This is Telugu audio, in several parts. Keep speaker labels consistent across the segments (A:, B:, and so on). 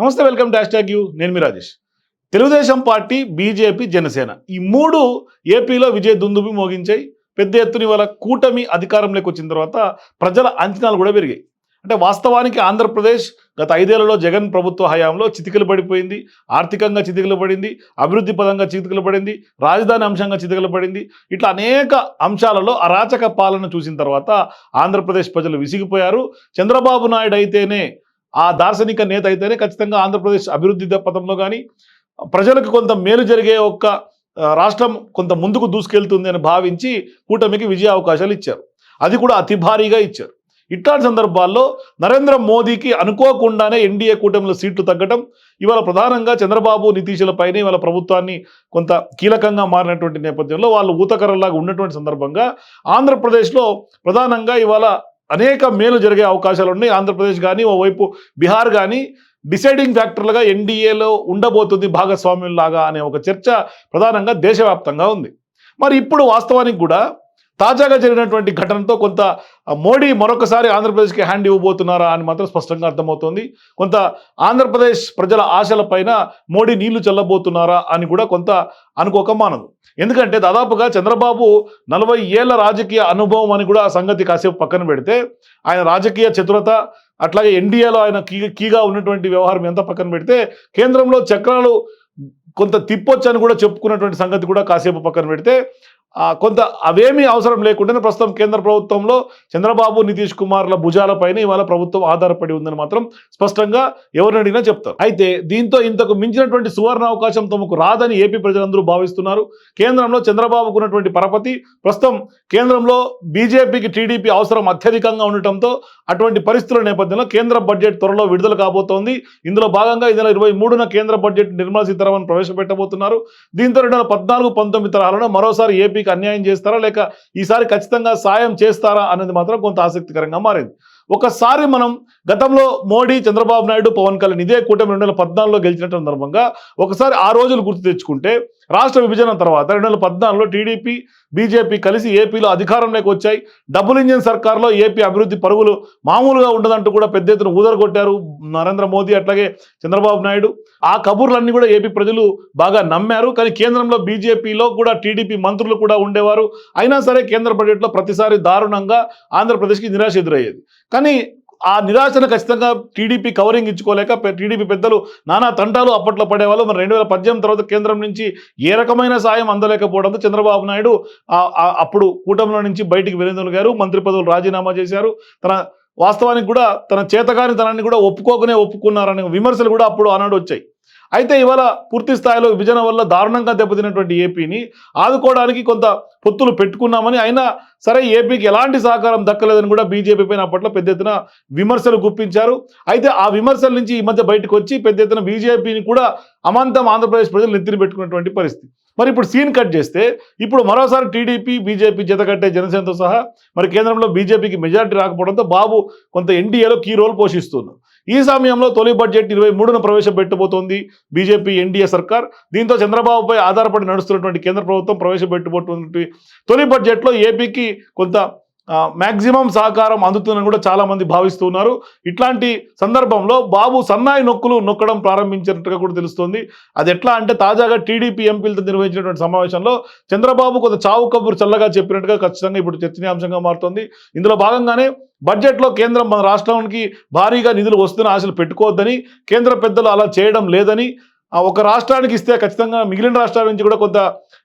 A: నమస్తే వెల్కమ్ డాష్ ట్యాగ్ యూ. నేను మీ రాజేష్. తెలుగుదేశం పార్టీ బీజేపీ జనసేన ఈ మూడు ఏపీలో విజయ దుందుబి మోగించాయి. పెద్ద ఎత్తున ఇవాళ కూటమి అధికారంలోకి వచ్చిన తర్వాత ప్రజల అంచనాలు కూడా పెరిగాయి. అంటే వాస్తవానికి ఆంధ్రప్రదేశ్ గత ఐదేళ్ళలో జగన్ ప్రభుత్వ హయాంలో చితికిలు పడిపోయింది ఆర్థికంగా చితికిలు పడింది అభివృద్ధి పదంగా చితికిలు పడింది రాజధాని అంశంగా చితికిలు పడింది. ఇట్లా అనేక అంశాలలో అరాచక పాలన చూసిన తర్వాత ఆంధ్రప్రదేశ్ ప్రజలు విసిగిపోయారు. చంద్రబాబు నాయుడు అయితేనే ఆ దార్శనిక నేత అయితేనే ఖచ్చితంగా ఆంధ్రప్రదేశ్ అభివృద్ధి పథంలో కానీ ప్రజలకు కొంత మేలు జరిగే ఒక్క రాష్ట్రం కొంత ముందుకు దూసుకెళ్తుంది అని భావించి కూటమికి విజయ అవకాశాలు ఇచ్చారు. అది కూడా అతి భారీగా ఇచ్చారు. ఇట్లాంటి సందర్భాల్లో నరేంద్ర మోదీకి అనుకోకుండానే ఎన్డీఏ కూటమిలో సీట్లు తగ్గడం ఇవాళ ప్రధానంగా చంద్రబాబు నితీశులపైనే ఇవాళ ప్రభుత్వాన్ని కొంత కీలకంగా మారినటువంటి నేపథ్యంలో వాళ్ళు ఊతకరలాగా ఉన్నటువంటి సందర్భంగా ఆంధ్రప్రదేశ్లో ప్రధానంగా ఇవాళ అనేక మేలు జరిగే అవకాశాలు ఉన్నాయి. ఆంధ్రప్రదేశ్ కానీ ఓవైపు బీహార్ కానీ డిసైడింగ్ ఫ్యాక్టర్లుగా ఎన్డీఏలో ఉండబోతుంది భాగస్వామ్యంలాగా అనే ఒక చర్చ ప్రధానంగా దేశవ్యాప్తంగా ఉంది. మరి ఇప్పుడు వాస్తవానికి కూడా తాజాగా జరిగినటువంటి ఘటనతో కొంత మోడీ మరొకసారి ఆంధ్రప్రదేశ్కి హ్యాండ్ ఇవ్వబోతున్నారా అని మాత్రం స్పష్టంగా అర్థమవుతోంది. కొంత ఆంధ్రప్రదేశ్ ప్రజల ఆశలపైన మోడీ నీళ్ళు చల్లబోతున్నారా అని కూడా కొంత అనుకోక మానదు. ఎందుకంటే దాదాపుగా చంద్రబాబు నలభై ఏళ్ళ రాజకీయ అనుభవం అని కూడా ఆ సంగతి కాసేపు పక్కన పెడితే ఆయన రాజకీయ చతురత అట్లాగే ఎన్డీఏలో ఆయన కీ కీగా ఉన్నటువంటి వ్యవహారం ఎంత పక్కన పెడితే కేంద్రంలో చక్రాలు కొంత తిప్పొచ్చు అని కూడా చెప్పుకున్నటువంటి సంగతి కూడా కాసేపు పక్కన పెడితే కొంత అవేమీ అవసరం లేకుండానే ప్రస్తుతం కేంద్ర ప్రభుత్వంలో చంద్రబాబు నితీష్ కుమార్ల భుజాలపైన ఇవాళ ప్రభుత్వం ఆధారపడి ఉందని మాత్రం స్పష్టంగా ఎవరిని అడిగినా చెప్తారు. అయితే దీంతో ఇంతకు మించినటువంటి సువర్ణ అవకాశం తమకు రాదని ఏపీ ప్రజలందరూ భావిస్తున్నారు. కేంద్రంలో చంద్రబాబుకు ఉన్నటువంటి పరపతి ప్రస్తుతం కేంద్రంలో బీజేపీకి టీడీపీ అవసరం అత్యధికంగా ఉండటంతో అటువంటి పరిస్థితుల నేపథ్యంలో కేంద్ర బడ్జెట్ త్వరలో విడుదల కాబోతోంది. ఇందులో భాగంగా ఈ నెల ఇరవై మూడున కేంద్ర బడ్జెట్ నిర్మలా సీతారామన్ ప్రవేశపెట్టబోతున్నారు. దీంతో రెండు వేల పద్నాలుగు పంతొమ్మిది తరహాలను మరోసారి ఏపీ ఏపీకి అన్యాయం చేస్తారా లేక ఈసారి ఖచ్చితంగా సాయం చేస్తారా అనేది మాత్రం కొంత ఆసక్తికరంగా మారింది. ఒకసారి మనం గతంలో మోడీ చంద్రబాబు నాయుడు పవన్ కళ్యాణ్ ఇదే కూటమి రెండు వేల పద్నాలుగులో గెలిచినట్టు సందర్భంగా ఒకసారి ఆ రోజులు గుర్తు తెచ్చుకుంటే రాష్ట్ర విభజన తర్వాత రెండు వేల పద్నాలుగులో టీడీపీ బీజేపీ కలిసి ఏపీలో అధికారంలోకి వచ్చాయి. డబుల్ ఇంజిన్ సర్కార్లో ఏపీ అభివృద్ధి పరుగులు మామూలుగా ఉండదంటూ కూడా పెద్ద ఎత్తున ఊదరగొట్టారు నరేంద్ర మోదీ అట్లాగే చంద్రబాబు నాయుడు. ఆ కబుర్లన్నీ కూడా ఏపీ ప్రజలు బాగా నమ్మారు. కానీ కేంద్రంలో బీజేపీలో కూడా టీడీపీ మంత్రులు కూడా ఉండేవారు. అయినా సరే కేంద్ర బడ్జెట్లో ప్రతిసారి దారుణంగా ఆంధ్రప్రదేశ్కి నిరాశ ఎదురయ్యేది. కానీ ఆ నిరాశను ఖచ్చితంగా టీడీపీ కవరింగ్ ఇచ్చుకోలేక టీడీపీ పెద్దలు నానా తంటాలు అప్పట్లో పడేవాళ్ళు. మరి రెండు వేల పద్దెనిమిది తర్వాత కేంద్రం నుంచి ఏ రకమైన సాయం అందలేకపోవడంతో చంద్రబాబు నాయుడు అప్పుడు కూటమిలో నుంచి బయటికి వీరేంద్రులు గారు మంత్రి పదవులు రాజీనామా చేశారు. తన వాస్తవానికి కూడా తన చేతగాని తనని కూడా ఒప్పుకోకనే ఒప్పుకున్నారనే విమర్శలు కూడా అప్పుడు ఆనాడు వచ్చాయి. అయితే ఇవాళ పూర్తి స్థాయిలో విభజన వల్ల దారుణంగా దెబ్బతిన్నటువంటి ఏపీని ఆదుకోవడానికి కొంత పొత్తులు పెట్టుకున్నామని అయినా సరే ఏపీకి ఎలాంటి సహకారం దక్కలేదని కూడా బీజేపీ పైన అప్పట్లో పెద్ద ఎత్తున విమర్శలు గుప్పించారు. అయితే ఆ విమర్శల నుంచి ఈ మధ్య బయటకు వచ్చి పెద్ద ఎత్తున బీజేపీని కూడా అమాంతం ఆంధ్రప్రదేశ్ ప్రజలు నెత్తిని పెట్టుకున్నటువంటి పరిస్థితి. మరి ఇప్పుడు సీన్ కట్ చేస్తే ఇప్పుడు మరోసారి టీడీపీ బీజేపీ జతకట్టే జనసేనతో సహా మరి కేంద్రంలో బీజేపీకి మెజారిటీ రాకపోవడంతో బాబు కొంత ఎన్డీఏలో కీ రోల్ పోషిస్తున్నారు. ఈ సమయంలో తొలి బడ్జెట్ ఇరవై మూడున ప్రవేశపెట్టబోతోంది బీజేపీ ఎన్డీఏ సర్కార్. దీంతో చంద్రబాబుపై ఆధారపడి నడుస్తున్నటువంటి కేంద్ర ప్రభుత్వం ప్రవేశపెట్టబోతున్నటువంటి తొలి బడ్జెట్లో ఏపీకి కొంత మ్యాక్సిమం సహకారం అందుతుందని కూడా చాలామంది భావిస్తున్నారు. ఇట్లాంటి సందర్భంలో బాబు సన్నాయి నొక్కులు నొక్కడం ప్రారంభించినట్టుగా కూడా తెలుస్తోంది. అది ఎట్లా అంటే తాజాగా టీడీపీ ఎంపీలతో నిర్వహించినటువంటి సమావేశంలో చంద్రబాబు కొంత చావు కబురు చల్లగా చెప్పినట్టుగా ఖచ్చితంగా ఇప్పుడు చర్చనీయాంశంగా మారుతోంది. ఇందులో భాగంగానే బడ్జెట్లో కేంద్రం మన రాష్ట్రానికి భారీగా నిధులు వస్తున్న ఆశలు పెట్టుకోవద్దని కేంద్ర పెద్దలు అలా చేయడం లేదని ఒక రాష్ట్రానికి ఇస్తే ఖచ్చితంగా మిగిలిన రాష్ట్రాల నుంచి కూడా కొంత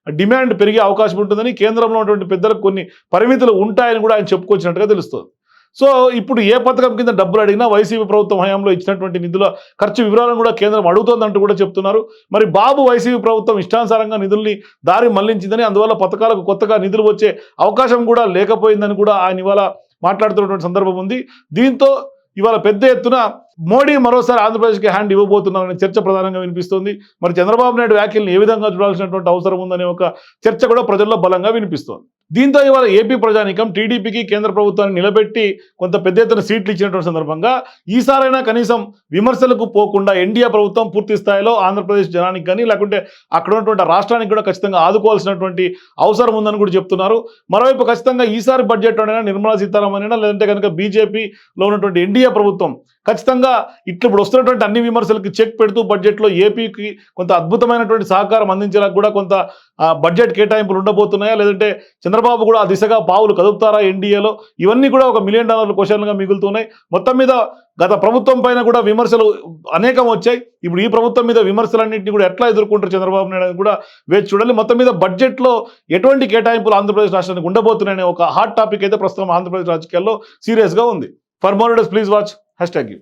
A: డిమాండ్ పెరిగే అవకాశం ఉంటుందని కేంద్రంలో ఉన్నటువంటి పెద్దలకు కొన్ని పరిమితులు ఉంటాయని కూడా ఆయన చెప్పుకొచ్చినట్టుగా తెలుస్తుంది. సో ఇప్పుడు ఏ పథకం కింద డబ్బులు అడిగినా వైసీపీ ప్రభుత్వం హయాంలో ఇచ్చినటువంటి నిధుల ఖర్చు వివరాలను కూడా కేంద్రం అడుగుతోందంటూ కూడా చెప్తున్నారు. మరి బాబు వైసీపీ ప్రభుత్వం ఇష్టానుసారంగా నిధుల్ని దారి మళ్ళించిందని అందువల్ల పథకాలకు కొత్తగా నిధులు వచ్చే అవకాశం కూడా లేకపోయిందని కూడా ఆయన ఇవాళ మాట్లాడుతున్నటువంటి సందర్భం ఉంది. దీంతో ఇవాళ పెద్ద ఎత్తున మోడీ మరోసారి ఆంధ్రప్రదేశ్కి హ్యాండ్ ఇవ్వబోతున్నారనే చర్చ ప్రధానంగా వినిపిస్తోంది. మరి చంద్రబాబు నాయుడు వ్యాఖ్యలను ఏ విధంగా చూడాల్సినటువంటి అవసరం ఉందనే ఒక చర్చ కూడా ప్రజల్లో బలంగా వినిపిస్తోంది. దీంతో ఇవాళ ఏపీ ప్రజానికం టీడీపీకి కేంద్ర ప్రభుత్వాన్ని నిలబెట్టి కొంత పెద్ద ఎత్తున సీట్లు ఇచ్చినటువంటి సందర్భంగా ఈసారైనా కనీసం విమర్శలకు పోకుండా ఎన్డీఏ ప్రభుత్వం పూర్తి స్థాయిలో ఆంధ్రప్రదేశ్ జనానికి కానీ లేకుంటే అక్కడ ఉన్నటువంటి రాష్ట్రానికి కూడా ఖచ్చితంగా ఆదుకోవాల్సినటువంటి అవసరం ఉందని కూడా చెప్తున్నారు. మరోవైపు ఖచ్చితంగా ఈసారి బడ్జెట్లోనైనా నిర్మలా సీతారామన్ అయినా లేదంటే కనుక బీజేపీలో ఉన్నటువంటి ఎన్డీఏ ప్రభుత్వం ఖచ్చితంగా ఇట్లా ఇప్పుడు వస్తున్నటువంటి అన్ని విమర్శలకి చెక్ పెడుతూ బడ్జెట్లో ఏపీకి కొంత అద్భుతమైనటువంటి సహకారం అందించేలా కూడా కొంత బడ్జెట్ కేటాయింపులు ఉండబోతున్నాయా లేదంటే చంద్రబాబు చంద్రబాబు కూడా ఆ దిశగా పావులు కదుపుతారా ఎన్డీఏలో? ఇవన్నీ కూడా ఒక మిలియన్ డాలర్ల క్వశ్చన్లుగా మిగులుతున్నాయి. మొత్తం మీద గత ప్రభుత్వం పైన కూడా విమర్శలు అనేకం వచ్చాయి. ఇప్పుడు ఈ ప్రభుత్వం మీద విమర్శలన్నింటినీ కూడా ఎట్లా ఎదుర్కొంటారు చంద్రబాబు నాయుడు అని కూడా వేచి చూడాలి మొత్తం మీద బడ్జెట్లో ఎటువంటి కేటాయింపులు ఆంధ్రప్రదేశ్ రాష్ట్రానికి ఉండబోతున్నాయనే ఒక హాట్ టాపిక్ అయితే ప్రస్తుతం ఆంధ్రప్రదేశ్ రాజకీయాల్లో సీరియస్గా ఉంది. For more please watch hash tag you